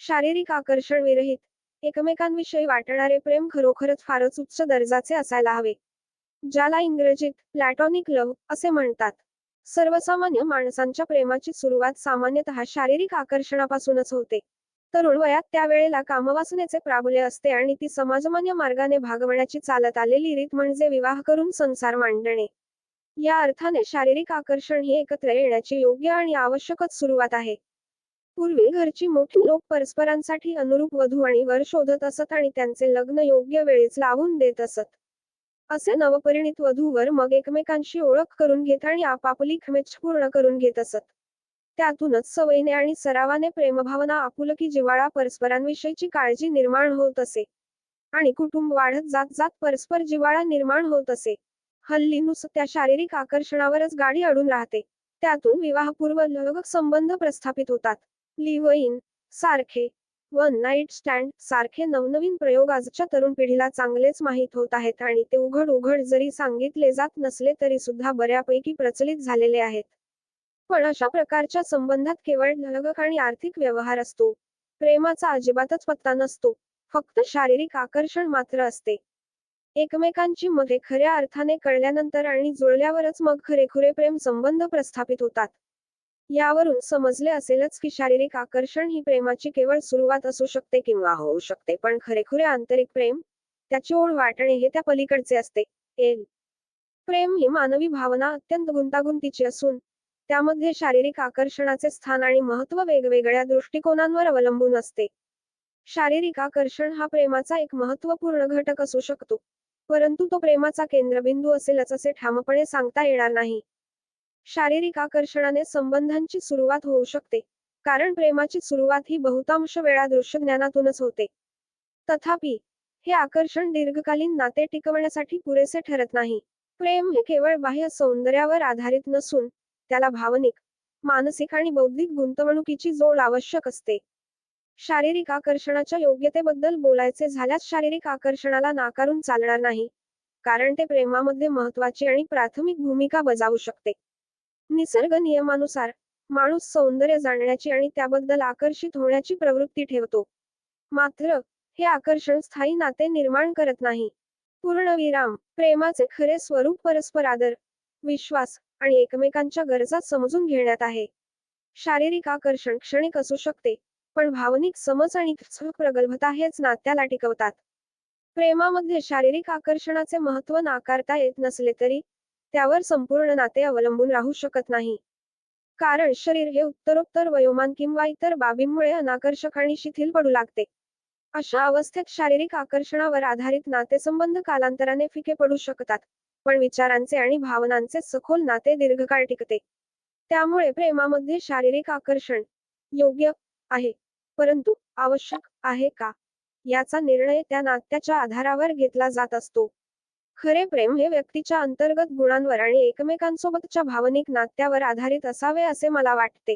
शारीरिक आकर्षण विरहित. एकमेकांविषयी वाटणारे प्रेम खरोखरच फारच उच्च दर्जाचे असायला हवे. ज्याला इंग्रजीत प्लॅटॉनिक लव्ह असे म्हणतात. सर्वसामान्य माणसांच्या प्रेमाची सुरुवात सामान्यतः शारीरिक आकर्षणापासूनच होते. तरुण वयात त्यावेळेला कामवासनेचे प्राबल्य असते आणि ती समाजमान्य मार्गाने भागवण्याची चालत आलेली रीत म्हणजे विवाह करून संसार मांडणे. या अर्थाने शारीरिक आकर्षण ही एकत्र येण्याची योग्य आणि आवश्यकच सुरुवात आहे. पूर्वी घरची मोठी लोक परस्परांसाठी अनुरूप वधू आणि वर शोधत असत आणि त्यांचे लग्न योग्य वेळीच लावून देत असत. असे नवपरिणित वधूवर मग एकमेकांशी ओळख करून घेत आणि आपापली खमेच पूर्ण करून घेत असत. त्यातूनच सवयीने आणि सरावाने प्रेमभावना आपुलकी जिव्हाळा परस्परांविषयीची काळजी निर्माण होत असे. आणि कुटुंब वाढत जात जात परस्पर जिव्हाळा निर्माण होत असे. हल्ली नुसत्या शारीरिक आकर्षणावरच गाडी अडून राहते. त्यातून विवाहपूर्व लग संबंध प्रस्थापित होतात. लिव्ह इन सारखे वन नाईट स्टँड सारखे नवनवीन प्रयोग आजच्या तरुण पिढीला चांगलेच माहीत होत आहेत आणि ते उघड उघड जरी सांगितले जात नसले तरी सुद्धा बऱ्यापैकी प्रचलित झालेले आहेत. पण अशा प्रकारच्या संबंधात केवळ लैंगिक आणि आर्थिक व्यवहार असतो. प्रेमाचा अजिबातच पत्ता नसतो. फक्त शारीरिक आकर्षण मात्र असते. एकमेकांची मते खऱ्या अर्थाने कळल्यानंतर आणि जुळल्यावरच मग खरेखुरे प्रेम संबंध प्रस्थापित होतात. यावरून समजले असेलच की शारीरिक आकर्षण ही प्रेमाची केवळ सुरुवात असू शकते किंवा होऊ शकते पण खरेखुरे आंतरिक प्रेम त्याची ओढ वाटणे हे त्या पलीकडचे असते. एल. प्रेम ही मानवी भावना अत्यंत गुंतागुंतीची असून त्यामध्ये शारीरिक आकर्षणाचे स्थान आणि महत्त्व वेगवेगळ्या दृष्टिकोनांवर अवलंबून असते. शारीरिक आकर्षण हा प्रेमाचा एक महत्त्वपूर्ण घटक असू शकतो परंतु तो प्रेमाचा केंद्रबिंदू असेलच असे ठामपणे सांगता येणार नाही. शारीरिक आकर्षणाने संबंधांची सुरुवात होऊ शकते कारण प्रेमाची सुरुवात ही बहुतांश वेळा दृश्य ज्ञानातूनच होते. तथापि हे आकर्षण दीर्घकालीन नाते टिकवण्यासाठी पुरेसे ठरत नाही. प्रेम हे केवळ बाह्य सौंदर्यावर आधारित नसून त्याला भावनिक मानसिक आणि बौद्धिक गुंतवणुकीची जोड आवश्यक असते. शारीरिक आकर्षणाच्या योग्यतेबद्दल बोलायचे झाल्यास शारीरिक आकर्षणाला नाकारून चालणार नाही कारण ते प्रेमामध्ये महत्वाची आणि प्राथमिक भूमिका बजावू शकते. निसर्ग नियमानुसार माणूस सौंदर्य जाणण्याची आणि त्याबद्दल आकर्षित होण्याची प्रवृत्ती ठेवतो. मात्र हे आकर्षण स्थायी नाते निर्माण करत नाही. पूर्णविराम प्रेमाचे खरे स्वरूप परस्पर आदर विश्वास आणि एकमेकांच्या गरजा समजून घेण्यात आहे. शारीरिक आकर्षण क्षणिक असू शकते पण भावनिक समज आणि प्रगल्भता हेच नात्याला टिकवतात. प्रेमामध्ये शारीरिक आकर्षणाचे महत्त्व नाकारता येत नसले तरी त्यावर संपूर्ण नाते अवलंबून राहू शकत नाही. कारण शरीर हे उत्तरोत्तर वयोमान किंवा इतर बाबींमुळे अनाकर्षक आणि शिथिल पडू लागते. अशा अवस्थेत शारीरिक आकर्षणावर आधारित नातेसंबंध कालांतराने फिके पडू शकतात पण विचारांचे आणि भावनांचे सखोल नाते दीर्घकाळ टिकते. त्यामुळे प्रेमामध्ये शारीरिक आकर्षण योग्य आहे परंतु आवश्यक आहे का? याचा निर्णय त्या नात्याच्या आधारावर घेतला जात असतो. खरे प्रेम हे व्यक्तीच्या अंतर्गत गुणांवर आणि एकमेकांसोबतच्या भावनिक नात्यावर आधारित असावे असे मला वाटते.